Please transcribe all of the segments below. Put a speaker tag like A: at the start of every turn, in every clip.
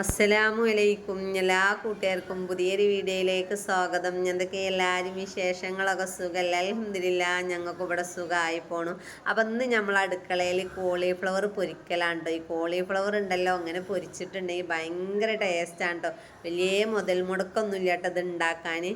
A: അസ്സലാമു അലൈക്കും എല്ലാ കൂട്ടുകാർക്കും പുതിയൊരു വീഡിയോയിലേക്ക് സ്വാഗതം. എന്തൊക്കെ എല്ലാവരും വിശേഷങ്ങളൊക്കെ സുഖമല്ല അലഹമില്ല ഞങ്ങൾക്ക് ഇവിടെ സുഖമായി പോണു. അപ്പം ഇന്ന് നമ്മൾ അടുക്കളയിൽ കോളിഫ്ലവർ പൊരിക്കലാണ് ഈ കോളിഫ്ലവർ ഉണ്ടല്ലോ അങ്ങനെ പൊരിച്ചിട്ടുണ്ടെങ്കിൽ ഭയങ്കര ടേസ്റ്റാണ് കേട്ടോ വലിയ മുതൽ മുടക്കൊന്നുമില്ല കേട്ടോ ഇത് ഉണ്ടാക്കാൻ.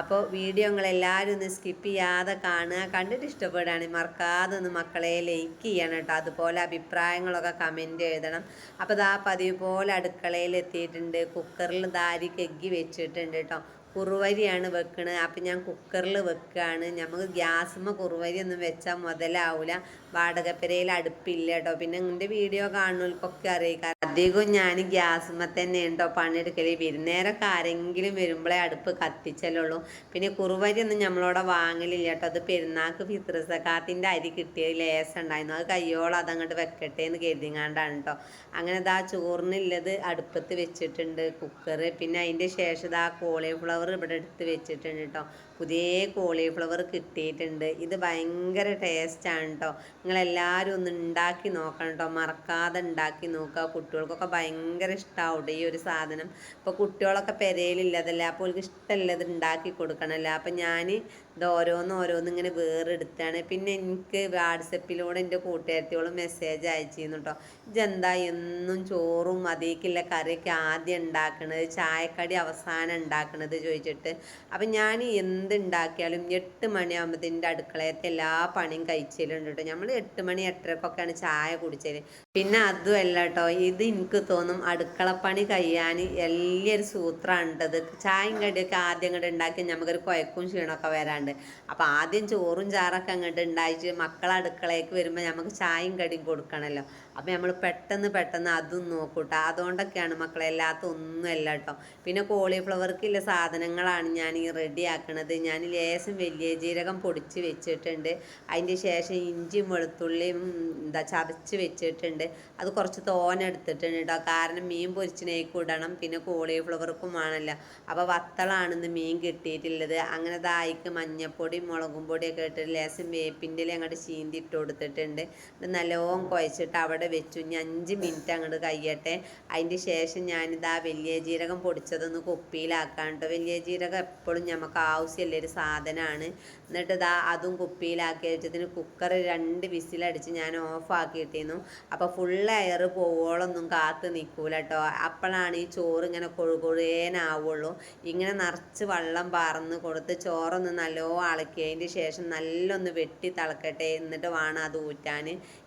A: അപ്പോൾ വീഡിയോ നിങ്ങളെല്ലാവരും ഒന്ന് സ്കിപ്പ് ചെയ്യാതെ കാണുക. കണ്ടിട്ട് ഇഷ്ടപ്പെടുകയാണെങ്കിൽ മറക്കാതെ ഒന്ന് മക്കളെ ലൈക്ക് ചെയ്യണം കേട്ടോ. അതുപോലെ അഭിപ്രായങ്ങളൊക്കെ കമന്റ് എഴുതണം. അപ്പോൾ ഇതാ പതിവ് പോലെ അടുക്കളയിൽ എത്തിയിട്ടുണ്ട്. കുക്കറിൽ ദാരി കെഗ്ഗി വെച്ചിട്ടുണ്ട് കേട്ടോ. കുറുവരിയാണ് വെക്കണത്. അപ്പം ഞാൻ കുക്കറിൽ വെക്കുകയാണ്. നമുക്ക് ഗ്യാസുമ്മ കുറുവരി ഒന്നും വെച്ചാൽ മുതലാവില്ല വാടകപ്പെരയിൽ അടുപ്പില്ല കേട്ടോ. പിന്നെ എന്റെ വീഡിയോ കാണുന്നവർക്കൊക്കെ അറിയിക്കാം അധികവും ഞാൻ ഗ്യാസുമ്മ തന്നെ ഉണ്ടോ പണിയെടുക്കൽ. വിരുന്നേരമൊക്കെ ആരെങ്കിലും വരുമ്പോഴേ അടുപ്പ് കത്തിച്ചല്ലുള്ളൂ പിന്നെ കുറുവരി ഒന്നും നമ്മളവിടെ വാങ്ങലില്ല കേട്ടോ. അത് പെരുന്നാൾക്ക് ഫിത്രസക്കാത്തിന്റെ അരി കിട്ടിയ ലേസം ഉണ്ടായിരുന്നു അത് കയ്യോളം അതങ്ങോട്ട് വെക്കട്ടെ എന്ന് കരുതിങ്ങാണ്ടാണ് കേട്ടോ. അങ്ങനെ ഇതാ ചോറിനുള്ളത് അടുപ്പത്ത് വെച്ചിട്ടുണ്ട് കുക്കർ പിന്നെ അതിന്റെ ശേഷം ഇതാ കോളിഫ്ലവർ ഇവിടെ എടുത്ത് വെച്ചിട്ടുണ്ട് കേട്ടോ പുതിയ കോളിഫ്ലവർ കിട്ടിയിട്ടുണ്ട്. ഇത് ഭയങ്കര ടേസ്റ്റാണ് കേട്ടോ നിങ്ങളെല്ലാവരും ഒന്ന് ഉണ്ടാക്കി നോക്കണം കേട്ടോ മറക്കാതെ ഉണ്ടാക്കി നോക്കുക. കുട്ടികൾക്കൊക്കെ ഭയങ്കര ഇഷ്ടമാവും ഈ ഒരു സാധനം. ഇപ്പോൾ കുട്ടികളൊക്കെ പെരയിലില്ലതല്ല അപ്പോൾ അവർക്ക് ഇഷ്ടമല്ലത് ഉണ്ടാക്കി കൊടുക്കണമല്ലോ അപ്പം ഞാൻ ഇത് ഓരോന്ന് ഓരോന്ന് ഇങ്ങനെ വേറെടുത്താണ്. പിന്നെ എനിക്ക് വാട്സപ്പിലൂടെ എന്റെ കൂട്ടുകാരത്തിയോളം മെസ്സേജ് അയച്ചിരുന്നു കേട്ടോ ഇതെന്താ എന്നും ചോറും അതേക്കില്ല കറിയൊക്കെ ആദ്യം ഉണ്ടാക്കണത് ചായക്കടി അവസാനം ഉണ്ടാക്കണത് ചോദിച്ചിട്ട്. അപ്പം ഞാൻ എന്ത് ഉണ്ടാക്കിയാലും എട്ട് മണിയാകുമ്പോൾ എന്റെ അടുക്കളയത്തെ എല്ലാ പണിയും കഴിച്ചിലുണ്ട് കേട്ടോ നമ്മൾ എട്ട് മണി എട്ടരക്കൊക്കെയാണ് ചായ കുടിച്ചത് പിന്നെ അതുമല്ല കേട്ടോ ഇത് എനിക്ക് തോന്നും അടുക്കളപ്പണി കഴിയാൻ വലിയൊരു സൂത്രമുണ്ടത് ചായയും കടിയൊക്കെ ആദ്യം അങ്ങോട്ട് ഉണ്ടാക്കി നമുക്കൊരു കുഴക്കും ക്ഷീണമൊക്കെ വരാണ്ട്. അപ്പോൾ ആദ്യം ചോറും ചാറൊക്കെ അങ്ങോട്ട് ഉണ്ടായിട്ട് മക്കളെ അടുക്കളയ്ക്ക് വരുമ്പോൾ നമുക്ക് ചായയും കടിയും കൊടുക്കണമല്ലോ അപ്പോൾ നമ്മൾ പെട്ടെന്ന് പെട്ടെന്ന് അതും നോക്കൂട്ടോ. അതുകൊണ്ടൊക്കെയാണ് മക്കളെ എല്ലാത്ത ഒന്നുമല്ല കേട്ടോ പിന്നെ കോളിഫ്ലവർക്കുള്ള സാധനങ്ങളാണ് ഞാൻ ഈ റെഡി ആക്കണത്. ഞാൻ ലേശം വലിയ ജീരകം പൊടിച്ച് വെച്ചിട്ടുണ്ട്. അതിന്റെ ശേഷം ഇഞ്ചിയും വെളുത്തുള്ളിയും എന്താ ചതച്ച് വെച്ചിട്ടുണ്ട്. അത് കുറച്ച് തോന എടുത്തിട്ടുണ്ട് കേട്ടോ കാരണം മീൻ പൊരിച്ചിനേക്ക് ഇടണം പിന്നെ കോളിഫ്ലവർക്കും ആണല്ലോ അപ്പോൾ വത്തളാണെന്ന് മീൻ കിട്ടിയിട്ടുള്ളത്. അങ്ങനെ ദായിക്ക് മഞ്ഞപ്പൊടി മുളകും പൊടിയൊക്കെ ഇട്ട് ലേശം വേപ്പിന്റെ അങ്ങോട്ട് ചീന്തി കൊടുത്തിട്ടുണ്ട്. നല്ലോം കുഴച്ചിട്ട് അവിടെ വെച്ചു. ഞാൻ അഞ്ച് മിനിറ്റ് അങ്ങോട്ട് കഴിയട്ടെ. അതിന്റെ ശേഷം ഞാനിത് ആ വലിയ ജീരകം പൊടിച്ചതൊന്ന് കുപ്പിയിലാക്കാൻ കേട്ടോ വലിയ ജീരകം എപ്പോഴും നമുക്ക് ആവശ്യമുള്ള ഒരു സാധനമാണ്. എന്നിട്ട് ഇതാ അതും കുപ്പിയിലാക്കി വെച്ചതിന് കുക്കർ രണ്ട് വിസിലടിച്ച് ഞാൻ ഓഫാക്കിയിട്ടിരുന്നു അപ്പോൾ ഫുൾ എയർ പോവോളൊന്നും കാത്ത് നിൽക്കൂല കേട്ടോ അപ്പോഴാണ് ഈ ചോറ് ഇങ്ങനെ കൊഴുകൊഴുകേനാവുള്ളൂ ഇങ്ങനെ നിറച്ച് വെള്ളം പറന്ന് കൊടുത്ത് ചോറൊന്ന് നല്ലോ അളക്കിയതിന്റെ ശേഷം നല്ലൊന്ന് വെട്ടി തിളക്കട്ടെ. എന്നിട്ട് വേണം അത് ഊറ്റാൻ.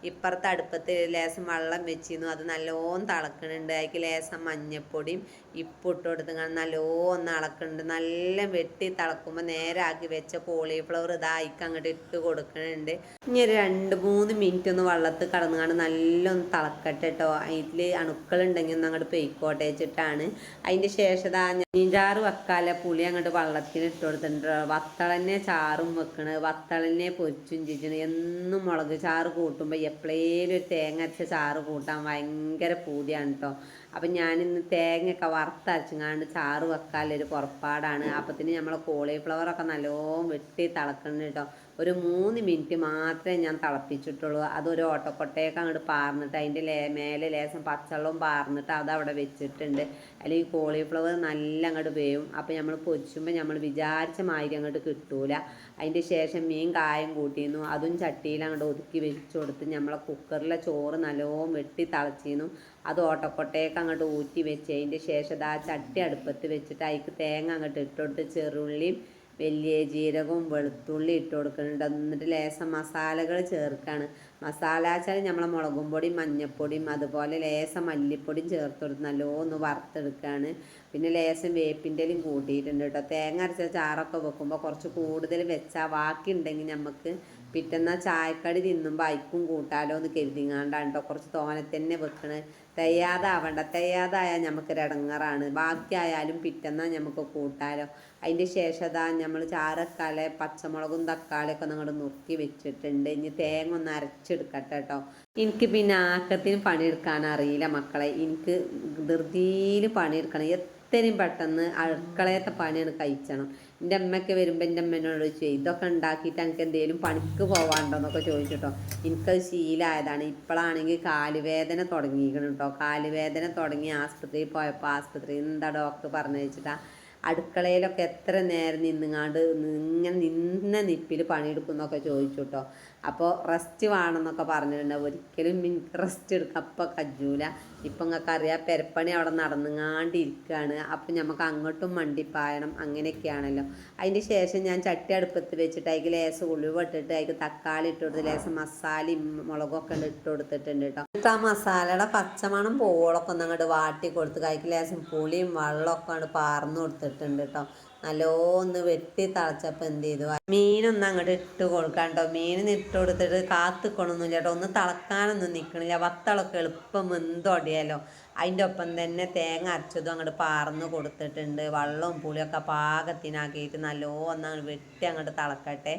A: ഇപ്പുറത്തെ അടുപ്പത്ത് ലേശം വെള്ളം വെച്ചിരുന്നു. അത് നല്ലോണം തിളക്കണുണ്ട്. അതിക്ക് ലേശം മഞ്ഞപ്പൊടിയും ഇപ്പിട്ട് കൊടുത്ത് നല്ലോണം ഇളക്കുന്നുണ്ട് നല്ല വെട്ടി തിളക്കുമ്പോൾ നേരാക്കി വെച്ച കോളിഫ്ലവർ ഇതായിക്ക് അങ്ങോട്ട് ഇട്ട് കൊടുക്കുന്നുണ്ട് ഇനി രണ്ട് മൂന്ന് മിനിറ്റ് ഒന്ന് വെള്ളത്തിൽ കടന്നുകൊണ്ട് നല്ലൊന്ന് തിളക്കട്ടെ കേട്ടോ അതിൽ അണുക്കളുണ്ടെങ്കിൽ ഒന്ന് അങ്ങോട്ട് പെയ്ക്കോട്ടെ വെച്ചിട്ടാണ്. അതിന്റെ ശേഷം മീൻചാറ് വെക്കാല പുളി അങ്ങോട്ട് വെള്ളത്തിന് ഇട്ട് കൊടുത്തിട്ടുണ്ട് വത്തളന്നെ ചാറും വെക്കണ്. വത്തളന്നെ പൊരിച്ചും ചിച്ചണ് എന്നും മുളക് ചാറ് കൂട്ടുമ്പോൾ എപ്പോഴേലും ഒരു തേങ്ങ അരച്ച ചാറ് കൂട്ടാൻ ഭയങ്കര പൂതിയാണ് കേട്ടോ അപ്പം ഞാനിന്ന് തേങ്ങയൊക്കെ വറുത്തരച്ചങ്ങാണ്ട് ചാറ് വെക്കാനൊരു പുറപ്പാടാണ്. അപ്പത്തിന് നമ്മളെ കോളിഫ്ലവറൊക്കെ നല്ലോണം വെട്ടി തിളക്കണം കേട്ടോ ഒരു മൂന്ന് മിനിറ്റ് മാത്രമേ ഞാൻ തിളപ്പിച്ചിട്ടുള്ളൂ. അതൊരു ഓട്ടക്കൊട്ടയൊക്കെ അങ്ങോട്ട് പാർന്നിട്ട് അതിന്റെ ലേ മേലെ ലേശം പച്ചവെള്ളവും പാർന്നിട്ട് അതവിടെ വെച്ചിട്ടുണ്ട്. അല്ലെങ്കിൽ കോളിഫ്ലവർ നല്ല അങ്ങോട്ട് വേവും. അപ്പോൾ നമ്മൾ പൊരിച്ചുമ്പോൾ നമ്മൾ വിചാരിച്ച മാതിരി അങ്ങോട്ട് കിട്ടൂല. അതിന്റെ ശേഷം മീൻ കായം കൂട്ടിയിരുന്നു. അതും ചട്ടിയിൽ അങ്ങോട്ട് ഒതുക്കി വെച്ച് കൊടുത്ത് നമ്മളെ കുക്കറിലെ ചോറ് നല്ലോണം വെട്ടി തിളച്ചിരുന്നു. അത് ഓട്ടക്കൊട്ടയൊക്കെ അങ്ങോട്ട് ഊറ്റി വെച്ച് അതിന്റെ ശേഷം ആ ചട്ടി അടുപ്പത്ത് വെച്ചിട്ട് അതിക്ക് തേങ്ങ അങ്ങോട്ട് ഇട്ടുകൊടുത്ത് ചെറുള്ളിയും വലിയ ജീരകവും വെളുത്തുള്ളി ഇട്ട് കൊടുക്കുന്നുണ്ട് എന്നിട്ട് ലേശം മസാലകൾ ചേർക്കുകയാണ് മസാല വെച്ചാൽ നമ്മളെ മുളകും പൊടിയും മഞ്ഞൾപ്പൊടിയും അതുപോലെ ലേശം മല്ലിപ്പൊടിയും ചേർത്ത് കൊടുത്ത് നല്ലോന്ന് വറുത്തെടുക്കുകയാണ് പിന്നെ ലേശം വേപ്പിന്റെലും കൂട്ടിയിട്ടുണ്ട് കേട്ടോ. തേങ്ങ അരച്ച ചാറൊക്കെ വെക്കുമ്പോൾ കുറച്ച് കൂടുതൽ വെച്ചാൽ ബാക്കി ഉണ്ടെങ്കിൽ നമുക്ക് പിറ്റന്ന ചായക്കടി തിന്നുമ്പോൾ അയക്കും കൂട്ടാലോ എന്ന് കരുതിങ്ങാണ്ടാണ് കേട്ടോ കുറച്ച് തോനെ തന്നെ വെക്കണ്. തയ്യാതാവണ്ട. തയ്യാതായാൽ നമുക്കൊരു ഇടങ്ങറാണ് ബാക്കിയായാലും പിറ്റെന്നാ നമുക്ക് കൂട്ടാലോ. അതിന്റെ ശേഷം അതാ നമ്മൾ ചാരക്കാലെ പച്ചമുളകും തക്കാളിയൊക്കെ അങ്ങോട്ട് നുറുക്കി വെച്ചിട്ടുണ്ട്. ഇനി തേങ്ങ ഒന്ന് അരച്ചെടുക്കട്ടെ കേട്ടോ എനിക്ക് പിന്നെ ആക്കത്തിന് പണിയെടുക്കാൻ അറിയില്ല മക്കളെ. എനിക്ക് ധൃതിയിൽ പണിയെടുക്കണം. എത്രയും പെട്ടെന്ന് അടുക്കളയത്തെ പണിയാണ് കഴിച്ചണം. എന്റെ അമ്മയൊക്കെ വരുമ്പോൾ എന്റെ അമ്മേനോട് ചോദിച്ചു ഇതൊക്കെ ഉണ്ടാക്കിയിട്ട് എനിക്ക് എന്തെങ്കിലും പണിക്ക് പോവാണ്ടോ എന്നൊക്കെ ചോദിച്ചിട്ടോ. എനിക്കത് ശീലമായതാണ് ഇപ്പോഴാണെങ്കിൽ കാലുവേദന തുടങ്ങിയിരിക്കണം കേട്ടോ കാലുവേദന തുടങ്ങി ആസ്പത്രിയിൽ പോയപ്പോൾ ആസ്പത്രിയിൽ എന്താ ഡോക്ടർ പറഞ്ഞു വെച്ചിട്ടാ അടുക്കളയിലൊക്കെ എത്ര നേരം നിന്നുങ്ങാണ്ട് ഇങ്ങനെ നിന്ന നിപ്പിൽ പണിയെടുക്കുന്നൊക്കെ ചോദിച്ചു കേട്ടോ അപ്പോൾ റെസ്റ്റ് വേണമെന്നൊക്കെ പറഞ്ഞിട്ടുണ്ട്. ഒരിക്കലും എനിക്ക് റെസ്റ്റ് എടുക്കാം അപ്പം കജ്ജൂല. ഇപ്പം നിങ്ങൾക്ക് അറിയാം പെരപ്പണി അവിടെ നടന്നുങ്ങാണ്ടിരിക്കുകയാണ് അപ്പം നമുക്ക് അങ്ങോട്ടും മണ്ടിപ്പായണം. അങ്ങനെയൊക്കെയാണല്ലോ. അതിന് ശേഷം ഞാൻ ചട്ടി അടുപ്പത്ത് വെച്ചിട്ട് അതിൽ ലേസം ഉളിവിട്ടിട്ട് അതിൽ തക്കാളി ഇട്ട് കൊടുത്ത് ലേസം മസാലയും മുളകൊക്കെ ഇട്ട് കൊടുത്തിട്ടുണ്ട് കേട്ടോ എന്നിട്ട് ആ മസാലയുടെ പച്ചമണം പോളൊക്കെ ഒന്ന് അങ്ങോട്ട് വാട്ടി കൊടുത്ത് കൈക്ക് ലേസം പുളിയും വെള്ളമൊക്കെ അങ്ങോട്ട് പാർന്ന് കൊടുത്തിട്ടുണ്ട് കേട്ടോ നല്ലോന്ന് വെട്ടി തളച്ചപ്പോൾ എന്ത് ചെയ്തു? മീനൊന്നും അങ്ങോട്ട് ഇട്ട് കൊടുക്കാൻ കേട്ടോ മീൻ ഇട്ട് കൊടുത്തിട്ട് കാത്തുക്കൊള്ളൊന്നും ചേട്ടോ ഒന്ന് തിളക്കാനൊന്നും നിൽക്കണില്ല വത്തളൊക്കെ എളുപ്പം വെന്തൊടിയാലോ അതിന്റെ ഒപ്പം തന്നെ തേങ്ങ അരച്ചതും അങ്ങോട്ട് പാർന്ന് കൊടുത്തിട്ടുണ്ട്. വെള്ളവും പുളിയൊക്കെ പാകത്തിനാക്കിയിട്ട് നല്ലോണം അങ്ങ് വെട്ടി അങ്ങോട്ട് തിളക്കട്ടെ.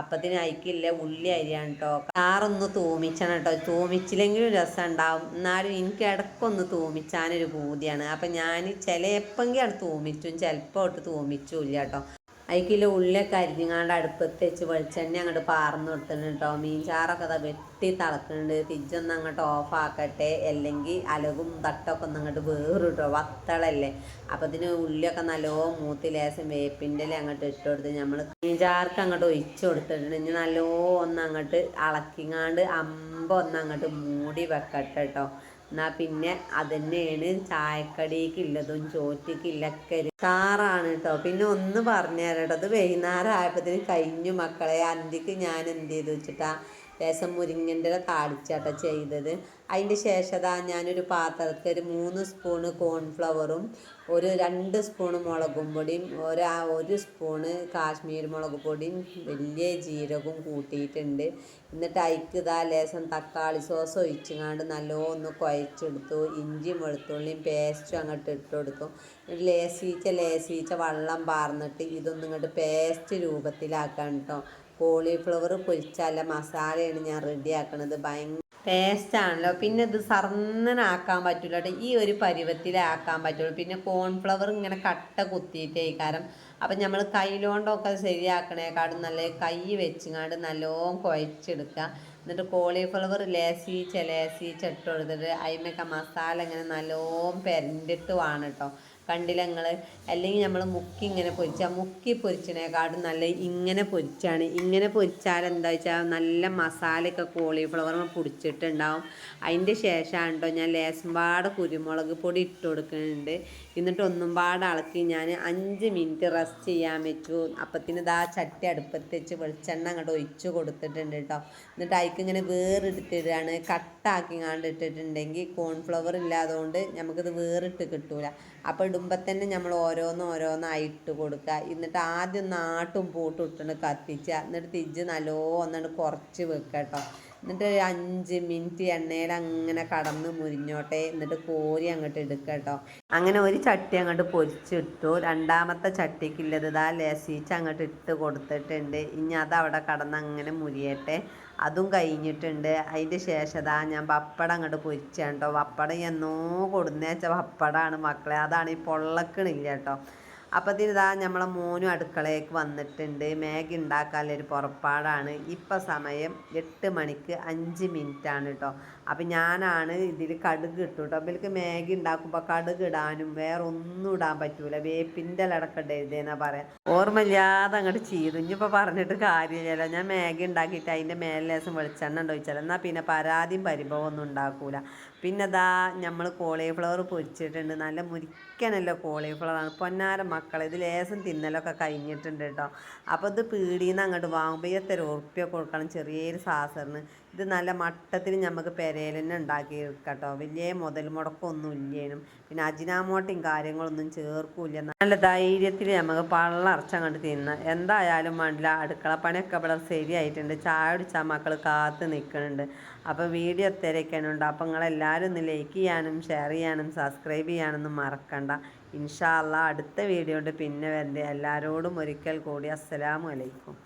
A: അപ്പത്തിന് അയക്കില്ല ഉള്ളി അരിയാണ് കേട്ടോ കാറൊന്ന് തൂമിച്ചാണ് കേട്ടോ തൂമിച്ചില്ലെങ്കിലും രസം ഉണ്ടാവും എന്നാലും എനിക്ക് ഇടക്കൊന്ന് തൂമിച്ചാനൊരു പൂതിയാണ്. അപ്പം ഞാൻ ചില എപ്പെങ്കിലും അവിടെ തൂമിച്ചും ചിലപ്പോൾ ഇട്ട് തൂമിച്ചും ഇല്ല കേട്ടോ അതിക്കില്ല ഉള്ളിയൊക്കെ അരിഞ്ഞങ്ങാണ്ട് അടുപ്പത്ത് വെച്ച് വെളിച്ചെണ്ണ അങ്ങോട്ട് പാർന്ന് കൊടുത്തിട്ടുണ്ട് കേട്ടോ മീൻ ചാറൊക്കെ അതാ വെട്ടി തിളക്കുന്നുണ്ട് തിരിച്ചൊന്ന് അങ്ങോട്ട് ഓഫ് ആക്കട്ടെ. അല്ലെങ്കിൽ അലകും തട്ടൊക്കെ ഒന്ന് അങ്ങോട്ട് വേറും കേട്ടോ വത്തളല്ലേ. അപ്പോൾ ഇതിന് ഉള്ളിയൊക്കെ നല്ലോ മൂത്തി ലേശം വേപ്പിന്റെ അങ്ങോട്ട് ഇട്ട് കൊടുത്ത് നമ്മൾ മീൻ ചാർക്ക് അങ്ങോട്ട് ഒഴിച്ചു കൊടുത്തിട്ടുണ്ട്. ഇനി നല്ലോ ഒന്ന് അങ്ങോട്ട് അളക്കിങ്ങാണ്ട് അമ്പ ഒന്ന് അങ്ങോട്ട് മൂടി വെക്കട്ടെ കേട്ടോ എന്നാൽ പിന്നെ അതന്നെയാണ് ചായക്കടിക്കുള്ളതും ചോറ്റിക്കില്ലൊക്കെ കാറാണ് കേട്ടോ പിന്നെ ഒന്ന് പറഞ്ഞു തരാം അത് വൈകുന്നേരം ആയപ്പോഴത്തേന് കഴിഞ്ഞു മക്കളെ. അന്തിക്ക് ഞാൻ എന്ത് ചെയ്തു വെച്ചിട്ടാ ലേശം മുരിങ്ങന്റെ താളിച്ചാട്ട ചെയ്തത്. അതിന്റെ ശേഷം ഞാനൊരു പാത്രത്തിൽ ഒരു മൂന്ന് സ്പൂണ് കോൺഫ്ലവറും ഒരു രണ്ട് സ്പൂണ് മുളകും പൊടിയും ഒരു ഒരു സ്പൂണ് കാശ്മീർ മുളക് പൊടിയും വലിയ ജീരകവും കൂട്ടിയിട്ടുണ്ട്. എന്നിട്ട് അയക്ക് ഇതാ ലേശം തക്കാളി സോസ് ഒഴിച്ചു നല്ലോണം ഒന്ന് കുഴച്ചെടുത്തു. ഇഞ്ചിയും വെളുത്തുള്ളിയും പേസ്റ്റും അങ്ങോട്ട് ഇട്ട് കൊടുക്കും ലേസീച്ച ലേസീച്ച വെള്ളം പാർന്നിട്ട് ഇതൊന്നും ഇങ്ങോട്ട് പേസ്റ്റ് രൂപത്തിലാക്കാൻ കേട്ടോ കോളിഫ്ലവർ പൊരിച്ചല്ല മസാലയാണ് ഞാൻ റെഡി ആക്കണത് ഭയങ്കര ടേസ്റ്റാണല്ലോ. പിന്നെ ഇത് സർന്നനാക്കാൻ പറ്റില്ല കേട്ടോ ഈ ഒരു പരുവത്തിലാക്കാൻ പറ്റുള്ളൂ. പിന്നെ കോൺഫ്ലവർ ഇങ്ങനെ കട്ട കുത്തിയിട്ടേ കാരണം അപ്പം നമ്മൾ കയ്യിലോണ്ടൊക്കെ ശരിയാക്കണേക്കാളും നല്ല കൈ വെച്ചിങ്ങാണ്ട് നല്ലോണം കുഴച്ചെടുക്കുക എന്നിട്ട് കോളിഫ്ലവർ ലേസീച്ച ലേസീച്ച ഇട്ട് കൊടുത്തിട്ട് അതിമൊക്കെ മസാല ഇങ്ങനെ നല്ലോണം പെരണ്ടിട്ട് വേണം കേട്ടോ കണ്ടില്ല അല്ലെങ്കിൽ നമ്മൾ മുക്കി ഇങ്ങനെ പൊരിച്ചാൽ മുക്കി പൊരിച്ചതിനേക്കാളും നല്ല ഇങ്ങനെ പൊരിച്ചാണ്. ഇങ്ങനെ പൊരിച്ചാൽ എന്താ വെച്ചാൽ നല്ല മസാലയൊക്കെ കോളിഫ്ലവർ പൊടിച്ചിട്ടുണ്ടാവും. അതിന്റെ ശേഷമാണ് കേട്ടോ ഞാൻ ലേശംപാട് കുരുമുളക് പൊടി ഇട്ട് കൊടുക്കുന്നുണ്ട്. എന്നിട്ട് ഒന്നും പാട് ഇളക്കി ഞാൻ അഞ്ച് മിനിറ്റ് റെസ്റ്റ് ചെയ്യാൻ വെച്ചു. അപ്പത്തിന് ഇതാ ചട്ടി അടുപ്പത്ത് വെച്ച് വെളിച്ചെണ്ണ അങ്ങോട്ട് ഒഴിച്ച് കൊടുത്തിട്ടുണ്ട് കേട്ടോ എന്നിട്ട് അതിക്ക് ഇങ്ങനെ വേറെടുത്തിടുകയാണ് കട്ടാക്കി ഇട്ടിട്ടുണ്ടെങ്കിൽ കോൺഫ്ലവർ ഇല്ലാതുകൊണ്ട് നമുക്കിത് വേറിട്ട് കിട്ടൂല. അപ്പോൾ ഇടുമ്പോൾ തന്നെ നമ്മൾ ഓരോന്ന് ഓരോന്നായി ഇട്ട് കൊടുക്കുക. എന്നിട്ട് ആദ്യം നാട്ടും പൂട്ടും ഇട്ടിട്ട് കത്തിച്ച എന്നിട്ട് തിരിച്ച് നല്ലോണം കുറച്ച് വെക്കുക കേട്ടോ. എന്നിട്ട് അഞ്ച് മിനിറ്റ് എണ്ണയിൽ അങ്ങനെ കടന്ന് മുരിഞ്ഞോട്ടെ. എന്നിട്ട് കോരി അങ്ങോട്ട് എടുക്കുക കേട്ടോ. അങ്ങനെ ഒരു ചട്ടി അങ്ങോട്ട് പൊരിച്ചിട്ടു. രണ്ടാമത്തെ ചട്ടിക്കുള്ളത് ഇതാ ലസിച്ച് അങ്ങോട്ട് ഇട്ട് കൊടുത്തിട്ടുണ്ട്. ഇനി അത് അവിടെ കടന്ന് അങ്ങനെ മുരിയട്ടെ. അതും കഴിഞ്ഞിട്ടുണ്ട്. അതിന്റെ ശേഷം ഇതാ ഞാൻ പപ്പടം അങ്ങോട്ട് പൊരിച്ചാണ് കേട്ടോ. പപ്പടം എന്നോ കൊടുന്നേച്ച പപ്പടമാണ് മക്കളെ. അതാണ് ഈ പൊള്ളക്കണില്ല കേട്ടോ. അപ്പോൾ ഇതാ നമ്മളെ മോനും അടുക്കളയ്ക്ക് വന്നിട്ടുണ്ട്. മാഗി ഉണ്ടാക്കാനുള്ളൊരു പുറപ്പാടാണ്. ഇപ്പം സമയം എട്ട് മണിക്ക് അഞ്ച് ആണ് കേട്ടോ അപ്പം ഞാനാണ് ഇതിൽ കടുക് ഇട്ടു കേട്ടോ അപ്പം മാഗി ഉണ്ടാക്കുമ്പോൾ കടുക് ഇടാനും വേറെ ഒന്നും ഇടാൻ പറ്റൂല. വേപ്പിന്റെ ഇടക്കട്ടെ എഴുതിയെന്നാ പറയാം. ഓർമ്മയില്ലാതെ അങ്ങോട്ട് ചെയ്തു ഇനിയിപ്പോൾ പറഞ്ഞിട്ട് കാര്യമില്ലല്ലോ. ഞാൻ മാഗി ഉണ്ടാക്കിയിട്ട് അതിന്റെ മേലെ ലേസം വെളിച്ചെണ്ണ ഉണ്ടോ ചോദിച്ചാൽ എന്നാൽ പിന്നെ പരാതിയും പരിഭവം ഒന്നും ഉണ്ടാക്കൂല. പിന്നെ ദാ നമ്മൾ കോളിഫ്ലവർ പൊരിച്ചിട്ടുണ്ട്. നല്ല മുരിക്കനല്ലോ കോളിഫ്ലവറാണ് പൊന്നാര മക്കൾ ഇത് ലേസം തിന്നലൊക്കെ കഴിഞ്ഞിട്ടുണ്ട് കേട്ടോ. അപ്പോൾ ഇത് പീടിയിൽ അങ്ങോട്ട് വാങ്ങുമ്പോൾ എത്ര ഉറുപ്പ്യ കൊടുക്കണം ചെറിയൊരു സാസറിന് ഇത് നല്ല മട്ടത്തിൽ നമുക്ക് പെരയിൽ ഉണ്ടാക്കി കേട്ടോ വലിയ മുതൽ മുടക്കമൊന്നും ഇല്ലേനും. പിന്നെ അജിനാമോട്ടയും കാര്യങ്ങളൊന്നും ചേർക്കൂല നല്ല ധൈര്യത്തിൽ നമുക്ക് കണ്ട് തിന്ന. എന്തായാലും വേണ്ടില്ല. അടുക്കള പണിയൊക്കെ ഇവിടെ ശരിയായിട്ടുണ്ട്. ചായ കുടിച്ചാൽ മക്കൾ കാത്ത് നിൽക്കുന്നുണ്ട് അപ്പോൾ വീഡിയോ തിരക്കാനുണ്ട് അപ്പോൾ നിങ്ങളെല്ലാവരും ഒന്ന് ലൈക്ക് ചെയ്യാനും ഷെയർ ചെയ്യാനും സബ്സ്ക്രൈബ് ചെയ്യാനൊന്നും മറക്കണ്ട. ഇൻഷാല്ല അടുത്ത വീഡിയോ പിന്നെ വരുന്നത് എല്ലാവരോടും ഒരിക്കൽ കൂടി അസ്സലാമു അലൈക്കും.